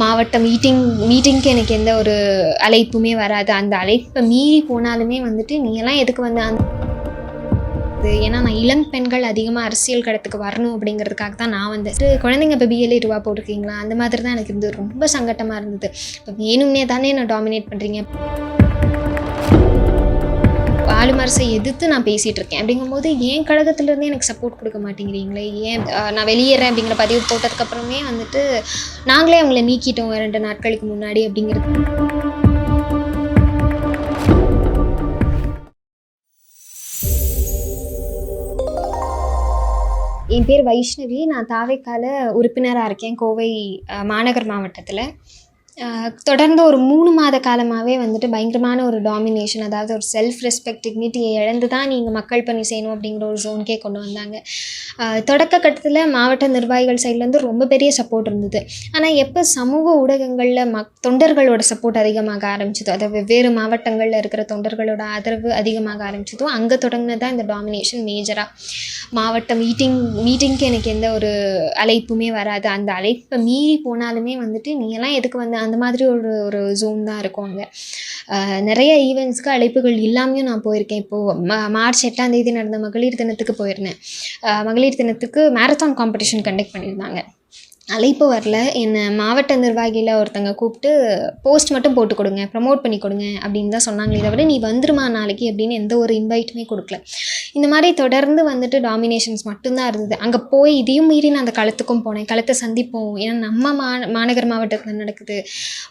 மாவட்ட மீட்டிங் மீட்டிங்க்கு எனக்கு எந்த ஒரு அழைப்புமே வராது. அந்த அழைப்பை மீறி போனாலுமே வந்துட்டு நீங்களாம் எதுக்கு வந்து அந்த இது? ஏன்னா நான் இளம் பெண்கள் அதிகமாக அரசியல் கடத்துக்கு வரணும் அப்படிங்கிறதுக்காக தான் நான் வந்துட்டு குழந்தைங்க இப்போ பிஎல்ஏ ரூபா போட்டிருக்கீங்களா? அந்த மாதிரி தான் எனக்கு இருந்தது. ரொம்ப சங்கட்டமாக இருந்தது. இப்போ வேணும்னே தானே நான் டாமினேட் பண்ணுறீங்க ஆளும் அரசை எதிர்த்து நான் பேசிகிட்டு இருக்கேன் அப்படிங்கும்போது என் கழகத்துலேருந்து எனக்கு சப்போர்ட் கொடுக்க மாட்டேங்கிறீங்களே? ஏன் நான் வெளியேறேன் அப்படிங்கிற பதிவு போட்டதுக்கப்புறமே வந்துட்டு நாங்களே அவங்கள நீக்கிட்டோம் ரெண்டு நாட்களுக்கு முன்னாடி அப்படிங்கிறது. என் பேர் வைஷ்ணவி. நான் தாவைக்கால உறுப்பினராக இருக்கேன். கோவை மாநகர் மாவட்டத்தில். தொடர்ந்து ஒரு மூணு மாத காலமாகவே வந்துட்டு பயங்கரமான ஒரு டாமினேஷன் அதாவது ஒரு செல்ஃப் ரெஸ்பெக்ட் டிக்னிட்டியை இழந்து தான் நீங்கள் மக்கள் பணி செய்யணும் அப்படிங்கிற ஒரு ஜோனுக்கே கொண்டு வந்தாங்க. தொடக்க கட்டத்தில் மாவட்ட நிர்வாகிகள் சைட்லேருந்து ரொம்ப பெரிய சப்போர்ட் இருந்தது. ஆனால் எப்போ சமூக ஊடகங்களில் மக் தொண்டர்களோட சப்போர்ட் அதிகமாக ஆரம்பிச்சதோ அதை வெவ்வேறு மாவட்டங்களில் இருக்கிற தொண்டர்களோட ஆதரவு அதிகமாக ஆரம்பிச்சதோ அங்கே தொடங்கினது தான் இந்த டாமினேஷன் மேஜராக மாவட்ட மீட்டிங் மீட்டிங்க்கு எனக்கு எந்த ஒரு அழைப்புமே வராது. அந்த அழைப்பை மீறி போனாலுமே வந்துட்டு எல்லாம் எதுக்கு வந்து அந்த மாதிரி ஒரு ஒரு ஜூம் தான் இருக்கும் அங்கே. நிறைய ஈவெண்ட்ஸ்க்கு அழைப்புகள் இல்லாமையும் நான் போயிருக்கேன். இப்போது மா மார்ச் எட்டாம் தேதி நடந்த மகளிர் தினத்துக்கு போயிருந்தேன். மகளிர் தினத்துக்கு மேரத்தான் காம்படிஷன் கண்டக்ட் பண்ணியிருந்தாங்க. அழைப்பு வரல. என்னை மாவட்ட நிர்வாகியில் ஒருத்தங்க கூப்பிட்டு போஸ்ட் மட்டும் போட்டு கொடுங்க ப்ரமோட் பண்ணி கொடுங்க அப்படின்னு தான் சொன்னாங்களே தவிர நீ வந்துருமா நாளைக்கு? அப்படின்னு எந்த ஒரு இன்வைட்டுமே கொடுக்கல. இந்த மாதிரி தொடர்ந்து வந்துட்டு டாமினேஷன்ஸ் மட்டும்தான் இருந்தது. அங்கே போய் இதையும் மீறி நான் அந்த களத்துக்கும் போனேன். களத்தை சந்திப்போம். ஏன்னா நம்ம மா மாநகர் மாவட்டத்தில் நடக்குது.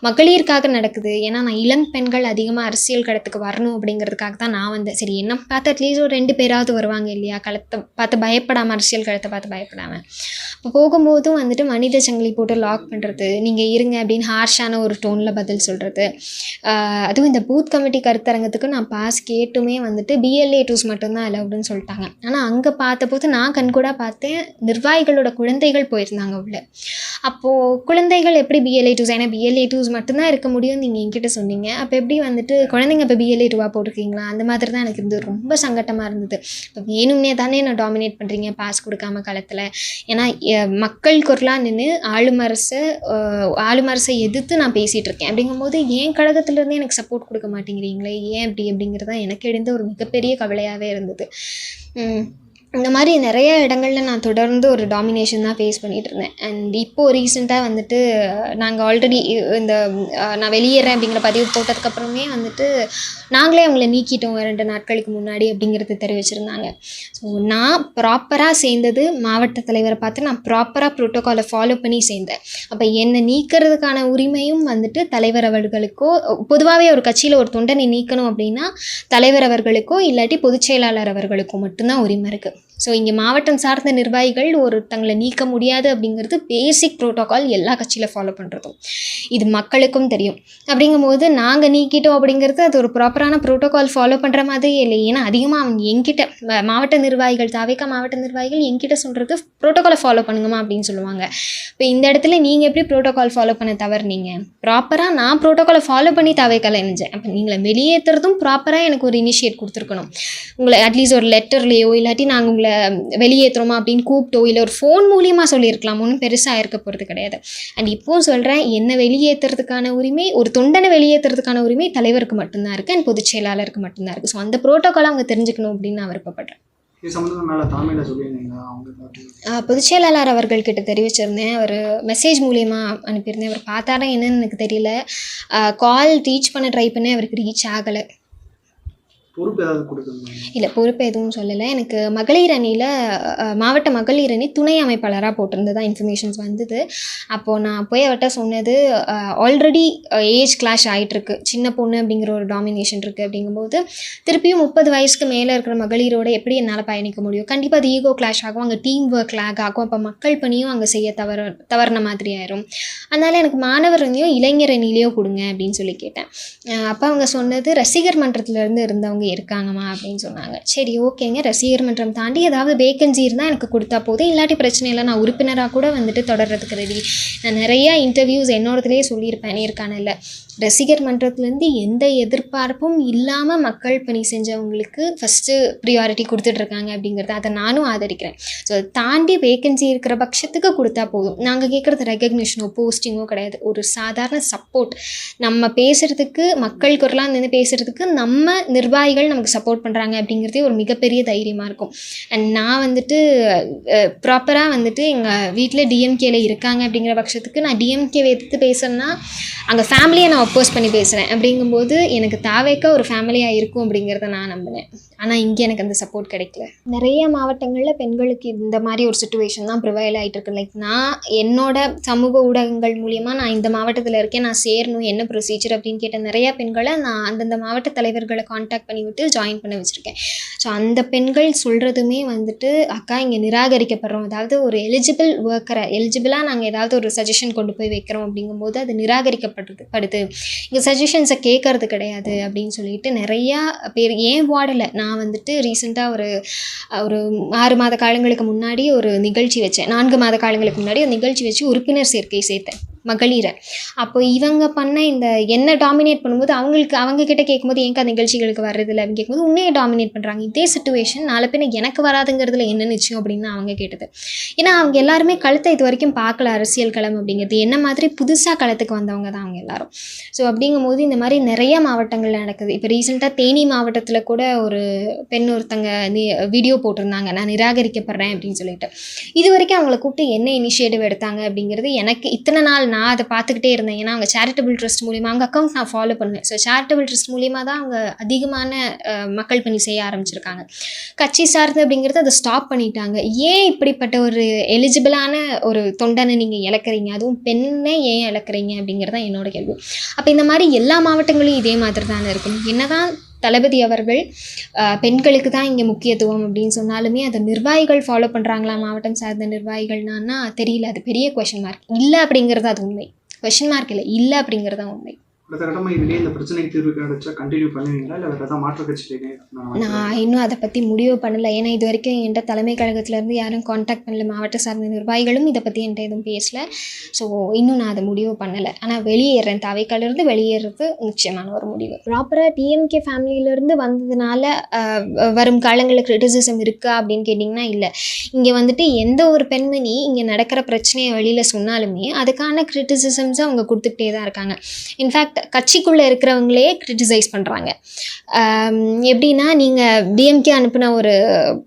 மகளிருக்காக நடக்குது. ஏன்னா நான் இளம் பெண்கள் அதிகமாக அரசியல் களத்துக்கு வரணும் அப்படிங்கிறதுக்காக தான் நான் வந்தேன். சரி என்ன பார்த்து அட்லீஸ்ட் ஒரு ரெண்டு பேராவது வருவாங்க இல்லையா? களத்தை பார்த்து பயப்படாமல் அரசியல் களத்தை பார்த்து பயப்படாமல் இப்போ போகும்போதும் வந்துட்டு மனித சங்கிலி போட்டு லாக் பண்ணுறது நீங்கள் இருங்க அப்படின்னு ஹார்ஷான ஒரு டோனில் பதில் சொல்கிறது அதுவும் இந்த பூத் கமிட்டி கருத்தரங்கத்துக்கு நான் பாஸ் கேட்டுமே வந்துட்டு பிஎல்ஏ டூஸ் மட்டும்தான் அலவுடுன்னு சொல்லிட்டாங்க. ஆனால் அங்கே பார்த்தபோது நான் கண்கூடாக பார்த்தேன் நிர்வாகிகளோட குழந்தைகள் போயிருந்தாங்க உள்ள. அப்போது குழந்தைகள் எப்படி பிஎல்ஏ டூஸ் ஏன்னா பிஎல்ஏ டூஸ் மட்டும்தான் இருக்க முடியும் நீங்கள் என்கிட்ட சொன்னீங்க. அப்போ எப்படி வந்துட்டு குழந்தைங்க இப்போ பிஎல்ஏ டூவாக போட்டிருக்கீங்களா? அந்த மாதிரி தான் எனக்கு இருந்தது. ரொம்ப சங்கட்டமாக இருந்தது. இப்போ வேணும்னே தானே நான் டாமினேட் பண்ணுறீங்க பாஸ் கொடுக்காம காலத்தில் ஏன்னா மக்கள் குரலாக நின்று ஆளும் அரசை ஆளும் அரசை எதிர்த்து நான் பேசிகிட்டு இருக்கேன். அப்படிங்கும்போது என் கழகத்துலேருந்து எனக்கு சப்போர்ட் கொடுக்க மாட்டேங்கிறீங்களே? ஏன் அப்படி அப்படிங்கிறது தான் எனக்கு எழுந்த ஒரு மிகப்பெரிய கவலையாகவே இருந்தது. இந்த மாதிரி நிறைய இடங்கள்ல நான் தொடர்ந்து ஒரு டாமினேஷன் தான் ஃபேஸ் பண்ணிகிட்டு இருந்தேன். அண்ட் இப்போது ரீசெண்டாக வந்துட்டு நாங்கள் ஆல்ரெடி இந்த நான் வெளியேறேன் அப்படிங்கிற பதிவு போட்டதுக்கப்புறமே வந்துட்டு நாங்களே அவங்கள நீக்கிட்டோம் ரெண்டு நாட்களுக்கு முன்னாடி அப்படிங்கிறது தெரிவிச்சிருந்தாங்க. ஸோ நான் ப்ராப்பராக சேர்ந்தது மாவட்ட தலைவரை பார்த்து நான் ப்ராப்பராக ப்ரோட்டோக்காலை ஃபாலோ பண்ணி சேர்ந்தேன். அப்போ என்னை நீக்கிறதுக்கான உரிமையும் வந்துட்டு தலைவர் அவர்களுக்கோ பொதுவாகவே ஒரு கட்சியில் ஒரு தொண்டனை நீக்கணும் அப்படின்னா தலைவர் அவர்களுக்கோ இல்லாட்டி பொதுச் செயலாளர் அவர்களுக்கோ மட்டும்தான் உரிமை இருக்குது ஸோ இங்கே மாவட்டம் சார்ந்த நிர்வாகிகள் ஒருத்தங்களை நீக்க முடியாது அப்படிங்கிறது பேசிக் ப்ரோட்டோகால் எல்லா கட்சியில் ஃபாலோ பண்ணுறதும் இது மக்களுக்கும் தெரியும். அப்படிங்கும்போது நாங்கள் நீக்கிட்டோம் அப்படிங்கிறது அது ஒரு ப்ராப்பரான ப்ரோட்டோகால் ஃபாலோ பண்ணுற மாதிரியே இல்லை. ஏன்னா அதிகமாக அவங்க எங்கிட்ட மாவட்ட நிர்வாகிகள் தாவேக்கா மாவட்ட நிர்வாகிகள் என்கிட்ட சொல்கிறது ப்ரோட்டோகாலை ஃபாலோ பண்ணுங்கம்மா அப்படின்னு சொல்லுவாங்க. இப்போ இந்த இடத்துல நீங்கள் எப்படி ப்ரோட்டோகால் ஃபாலோ பண்ண தவறுனீங்க? ப்ராப்பராக நான் ப்ரோட்டோகாலை ஃபாலோ பண்ணி தாவேக்கால இணைஞ்சேன். அப்போ நீங்களை வெளியேற்றுறதும் ப்ராப்பராக எனக்கு ஒரு இனிஷியேட் கொடுத்துருக்கணும். உங்களை அட்லீஸ்ட் ஒரு லெட்டர்லேயோ இல்லாட்டி நாங்கள் உங்களை வெளியேற்றுறோமா அப்படின்னு கூப்பிட்டோ இல்லை ஒரு ஃபோன் மூலியமாக சொல்லியிருக்கலாம். ஒன்றும் பெருசாக இருக்க போகிறது கிடையாது. அண்ட் இப்போவும் சொல்கிறேன் என்னை வெளியேற்றுறதுக்கான உரிமை ஒரு தொண்டனை வெளியேற்றுறதுக்கான உரிமை தலைவருக்கு மட்டும்தான் இருக்குது அண்ட் பொதுச் செயலாளருக்கு மட்டும்தான் இருக்குது ஸோ அந்த ப்ரோட்டோக்காலை அவங்க தெரிஞ்சுக்கணும் அப்படின்னு நான் விருப்பப்படுறேன். இது சம்மந்தமாக மேலே தலைமையில் சொல்லியிருந்தீங்களா? அவங்க பார்த்து ஆஹ் பொதுச் செயலாளர் அவர்கள்கிட்ட தெரிவிச்சிருந்தேன். அவர் மெசேஜ் மூலியமா அனுப்பியிருந்தேன். அவர் பார்த்தாரா என்னன்னு எனக்கு தெரியல. கால் ரீச் பண்ண ட்ரை பண்ணேன். அவருக்கு ரீச் ஆகலை. பொறுப்பு ஏதாவது கொடுக்கணும்? இல்லை பொறுப்பு எதுவும் சொல்லலை. எனக்கு மகளிர் அணியில் மாவட்ட மகளிர் அணி துணை அமைப்பாளராக போட்டிருந்ததா இன்ஃபர்மேஷன்ஸ் வந்தது. அப்போது நான் போய் அவர்கிட்ட சொன்னது ஆல்ரெடி ஏஜ் கிளாஷ் ஆகிட்டுருக்கு சின்ன பொண்ணு அப்படிங்கிற ஒரு டாமினேஷன் இருக்குது அப்படிங்கும்போது திருப்பியும் முப்பது வயசுக்கு மேலே இருக்கிற மகளிரோட எப்படி என்னால் பயணிக்க முடியும்? கண்டிப்பாக அது ஈகோ கிளாஷ் ஆகும். அங்கே டீம் ஒர்க் லேக் ஆகும். அப்போ மக்கள் பணியும் அங்கே செய்ய தவற தவறின மாதிரி ஆயிரும். அதனால் எனக்கு மாணவர் அணியோ இளைஞர் அணிலையோ கொடுங்க அப்படின்னு சொல்லி கேட்டேன். அப்போ அவங்க சொன்னது ரசிகர் மன்றத்துலேருந்து இருந்தவங்க அவங்க இருக்காங்கம்மா அப்படின்னு சொன்னாங்க. சரி ஓகேங்க. ரசிகர் மன்றம் தாண்டி ஏதாவது வேக்கன்சி இருந்தால் எனக்கு கொடுத்தா போதும். இல்லாட்டி பிரச்சனை இல்லை நான் உறுப்பினராக கூட வந்துட்டு தொடர்றதுக்கு ரெடி நான் நிறையா இன்டர்வியூஸ் என்னோடதுலேயே சொல்லியிருப்பேன். நேர்காணல்ல ரசிகர் மன்றத்துலேருந்து எந்த எதிர்பார்ப்பும் இல்லாமல் மக்கள் பணி செஞ்சவங்களுக்கு ஃபஸ்ட்டு ப்ரியாரிட்டி கொடுத்துட்ருக்காங்க அப்படிங்கிறத அதை நானும் ஆதரிக்கிறேன். ஸோ அதை தாண்டி வேகன்சி இருக்கிற பட்சத்துக்கு கொடுத்தா போதும். நாங்கள் கேட்குறது ரெகக்னிஷனோ போஸ்டிங்கோ கிடையாது. ஒரு சாதாரண சப்போர்ட் நம்ம பேசுகிறதுக்கு மக்கள் குரலாக நின்று பேசுகிறதுக்கு நம்ம நிர்வாகி குழந்தைகள் நமக்கு சப்போர்ட் பண்ணுறாங்க அப்படிங்கிறதே ஒரு மிகப்பெரிய தைரியமாக இருக்கும். அண்ட் நான் வந்துட்டு ப்ராப்பராக வந்துட்டு எங்கள் வீட்டில் டிஎம்கேல இருக்காங்க அப்படிங்கிற பட்சத்துக்கு நான் டிஎம்கேவை எடுத்து பேசுகிறேன்னா அங்கே ஃபேமிலியை நான் அப்போஸ் பண்ணி பேசுகிறேன் அப்படிங்கும்போது எனக்கு தாவேக்கா ஒரு ஃபேமிலியாக இருக்கும் அப்படிங்கிறத நான் நம்பினேன். ஆனால் இங்கே எனக்கு அந்த சப்போர்ட் கிடைக்கல. நிறைய மாவட்டங்களில் பெண்களுக்கு இந்த மாதிரி ஒரு சுச்சுவேஷன் தான் ப்ரிவைல் ஆகிட்டு இருக்கு. லைக் நான் என்னோட சமூக ஊடகங்கள் மூலியமாக நான் இந்த மாவட்டத்தில் இருக்கேன். நான் சேரணும் என்ன ப்ரொசீஜர் அப்படின்னு கேட்ட நிறையா பெண்களை நான் அந்தந்த மாவட்ட தலைவர்களை காண்டாக்ட் பண்ணி விட்டு ஜாயின் பண்ண வச்சுருக்கேன். ஸோ அந்த பெண்கள் சொல்கிறதுமே வந்துட்டு அக்கா இங்கே நிராகரிக்கப்படுறோம். அதாவது ஒரு எலிஜிபிள் ஒர்க்கரை எலிஜிபிளாக நாங்கள் ஏதாவது ஒரு சஜஷன் கொண்டு போய் வைக்கிறோம் அப்படிங்கும்போது அது நிராகரிக்கப்படுது படுது. இங்கே சஜஷன்ஸை கேட்கறது கிடையாது அப்படின்னு சொல்லிட்டு நிறையா பேர் ஏன் வார்டில் நான் வந்துட்டு ரீசெண்டாக ஒரு ஒரு ஆறு மாத காலங்களுக்கு முன்னாடி ஒரு நிகழ்ச்சி வச்சேன். நான்கு மாத காலங்களுக்கு முன்னாடி ஒரு நிகழ்ச்சி வச்சு உறுப்பினர் சேர்க்கை சேர்த்தேன். மகளிரை. அப்போ இவங்க பண்ண இந்த என்ன டாமினேட் பண்ணும்போது அவங்களுக்கு அவங்க கிட்ட கேட்கும்போது ஏங்க நிகழ்ச்சிகளுக்கு வர்றதில்ல அப்படின்னு கேட்கும்போது உன்னையே டாமினேட் பண்ணுறாங்க இதே சுச்சுவேஷன் நாலு பேர் எனக்கு வராதுங்கிறதுல என்ன நிச்சயம் அப்படின்னு அவங்க கேட்டது. ஏன்னா அவங்க எல்லாருமே களத்தை இது வரைக்கும் பார்க்கல அரசியல் களம் அப்படிங்கிறது. என்ன மாதிரி புதுசாக களத்துக்கு வந்தவங்க தான் அவங்க எல்லாரும். ஸோ அப்படிங்கும்போது இந்த மாதிரி நிறைய மாவட்டங்களில் நடக்குது. இப்போ ரீசெண்டாக தேனி மாவட்டத்தில் கூட ஒரு பெண் ஒருத்தங்க வீடியோ போட்டிருந்தாங்க. நான் நிராகரிக்கப்படுறேன் அப்படின்னு சொல்லிட்டு. இது வரைக்கும் அவங்கள கூப்பிட்டு என்ன இனிஷியேட்டிவ் எடுத்தாங்க அப்படிங்கிறது எனக்கு இத்தனை நாள் நான் அதை பார்த்துக்கிட்டே இருந்தேன். ஏன்னா அவங்க சேரிட்டபிள் ட்ரஸ்ட் மூலிமா அவங்க அக்கௌண்ட் நான் ஃபாலோ பண்ணுவேன். ஸோ சேரிட்டபிள் ட்ரஸ்ட் மூலிமா தான் அவங்க அதிகமான மக்கள் பணி செய்ய ஆரம்பிச்சிருக்காங்க. கட்சி சார்ந்து அப்படிங்கிறது அதை ஸ்டாப் பண்ணிட்டாங்க. ஏன் இப்படிப்பட்ட ஒரு எலிஜிபிளான ஒரு தொண்டனை நீங்கள் இழக்கிறீங்க? அதுவும் பெண்ணை ஏன் இழக்கிறீங்க அப்படிங்கிறது தான் என்னோட கேள்வி. அப்போ இந்த மாதிரி எல்லா மாவட்டங்களும் இதே மாதிரி தானே இருக்கும். என்னதான் தளபதி அவர்கள் பெண்களுக்கு தான் இங்கே முக்கியத்துவம் அப்படின்னு சொன்னாலுமே அதை நிர்வாகிகள் ஃபாலோ பண்ணுறாங்களா மாவட்டம் சார்ந்த நிர்வாகிகள்னான்னா தெரியல. அது பெரிய கொஷின் மார்க் இல்லை அப்படிங்கிறது அது உண்மை. கொஷின் மார்க் இல்லை. இல்லை அப்படிங்கிறது தான் உண்மை. அடுத்த கட்டமாக இதுலேயே இந்த பிரச்சனைக்கு தீர்வு கிடைச்சா கண்டினியூ பண்ணுவீங்களா? இல்லை வேறு ஏதாவது மாற்று கட்சியிலே நான் இன்னும் அதை பற்றி முடிவு பண்ணல. ஏன்னா இது வரைக்கும் என்கிட்ட தலைமை கழகத்துலேருந்து யாரும் காண்டாக்ட் பண்ணல. மாவட்ட சார்ந்த நிர்வாகிகளும் இதை பற்றி என்கிட்ட எதுவும் பேசல. ஸோ இன்னும் நான் அதை முடிவு பண்ணலை. ஆனால் வெளியேறேன். தவைக்காலிருந்து வெளியேறது நிச்சயமான ஒரு முடிவு. ப்ராப்பராக டிஎம்கே ஃபேமிலியிலேருந்து வந்ததுனால வரும் காலங்களில் கிரிட்டிசிசம் இருக்கா அப்படின்னு கேட்டிங்கன்னா இல்லை. இங்கே வந்துட்டு எந்த ஒரு பெண்மணி இங்கே நடக்கிற பிரச்சனையை வெளியில் சொன்னாலுமே அதுக்கான கிரிட்டிசிசம்ஸை அவங்க கொடுத்துக்கிட்டே தான் இருக்காங்க. இன்ஃபேக்ட் கட்சிக்குள்ளே இருக்கிறவங்களே கிரிட்டிசைஸ் பண்ணுறாங்க எப்படின்னா நீங்கள் டிஎம்கே அனுப்பின ஒரு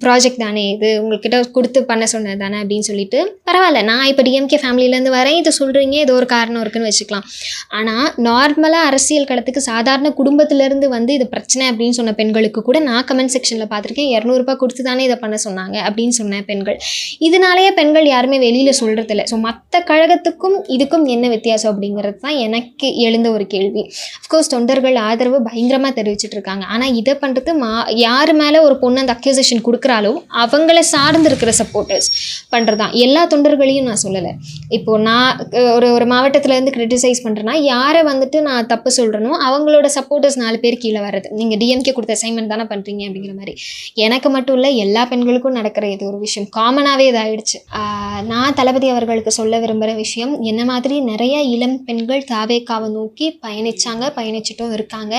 ப்ராஜெக்ட் தானே இது உங்கள்கிட்ட கொடுத்து பண்ண சொன்னது தானே அப்படின்னு சொல்லிட்டு பரவாயில்ல நான் இப்போ டிஎம்கே ஃபேமிலியிலேருந்து வரேன் இது சொல்கிறீங்க ஏதோ ஒரு காரணம் இருக்குன்னு வச்சுக்கலாம். ஆனால் நார்மலாக அரசியல் களத்துக்கு சாதாரண குடும்பத்திலேருந்து வந்து இது பிரச்சனை அப்படின்னு சொன்ன பெண்களுக்கு கூட நான் கமெண்ட் செக்ஷனில் பார்த்துருக்கேன் இரநூறுபா கொடுத்து தானே இதை பண்ண சொன்னாங்க அப்படின்னு சொன்ன பெண்கள். இதனாலேயே பெண்கள் யாருமே வெளியில் சொல்கிறதில்ல ஸோ மற்ற கழகத்துக்கும் இதுக்கும் என்ன வித்தியாசம் அப்படிங்கிறது தான் எனக்கு எழுந்த ஒரு கேள்வி. அஃப்கோர்ஸ் தொண்டர்கள் ஆதரவு பயங்கரமாக தெரிவிச்சிட்டு இருக்காங்க ஆனால் இதை பண்ணுறது மா யார் மேலே ஒரு பொண்ணு அந்த அக்யூசேஷன் கொடுக்குறாலோ அவங்கள சார்ந்து இருக்கிற சப்போர்ட்டர்ஸ் பண்ணுறது தான் எல்லா தொண்டர்களையும் நான் சொல்லலை. இப்போது நான் ஒரு ஒரு மாவட்டத்துலேருந்து கிரிட்டிசைஸ் பண்ணுறேன்னா யாரை வந்துட்டு நான் தப்பு சொல்கிறேனோ அவங்களோட சப்போர்ட்டர்ஸ் நாலு பேர் கீழே வர்றது. நீங்கள் டிஎம்கே கொடுத்த அசைன்மெண்ட் தானே பண்ணுறீங்க அப்படிங்கிற மாதிரி. எனக்கு மட்டும் இல்லை எல்லா பெண்களுக்கும் நடக்கிற இது ஒரு விஷயம். காமனாகவே இதாகிடுச்சு நான் தளபதி அவர்களுக்கு சொல்ல விரும்புகிற விஷயம் என்ன மாதிரி நிறைய இளம் பெண்கள் தாவேக்காவை நோக்கி பயணிச்சாங்க பயணிச்சிட்டும் இருக்காங்க.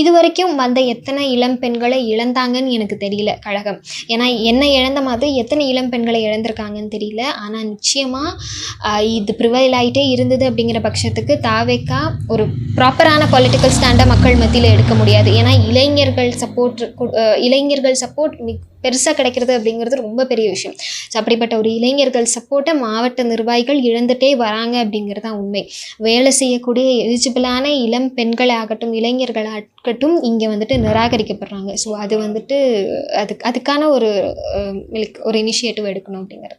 இது வரைக்கும் வந்த எத்தனை இளம் பெண்களை இழந்தாங்கன்னு எனக்கு தெரியல கழகம். ஏன்னா என்ன இழந்த மாதிரி எத்தனை இளம் பெண்களை இழந்திருக்காங்கன்னு தெரியல. ஆனால் நிச்சயமாக இது ப்ரிவைல் ஆகிட்டே இருந்தது அப்படிங்கிற பட்சத்துக்கு தாவேக்கா ஒரு ப்ராப்பரான பொலிட்டிக்கல் ஸ்டாண்டை மக்கள் மத்தியில் எடுக்க முடியாது. ஏன்னா இளைஞர்கள் சப்போர்ட் இளைஞர்கள் சப்போர்ட் பெருசாக கிடைக்கிறது அப்படிங்கிறது ரொம்ப பெரிய விஷயம். ஸோ அப்படிப்பட்ட ஒரு இளைஞர்கள் சப்போர்ட்டை மாவட்ட நிர்வாகிகள் இழந்துட்டே வராங்க அப்படிங்கிறது தான் உண்மை. வேலை செய்யக்கூடிய எலிஜிபிளான இளம் பெண்களாகட்டும் ஆகட்டும் இங்கே வந்துட்டு நிராகரிக்கப்படுறாங்க. ஸோ அது வந்துட்டு அதுக்கு அதுக்கான ஒரு ஒரு இனிஷியேட்டிவ் எடுக்கணும் அப்படிங்கிறது.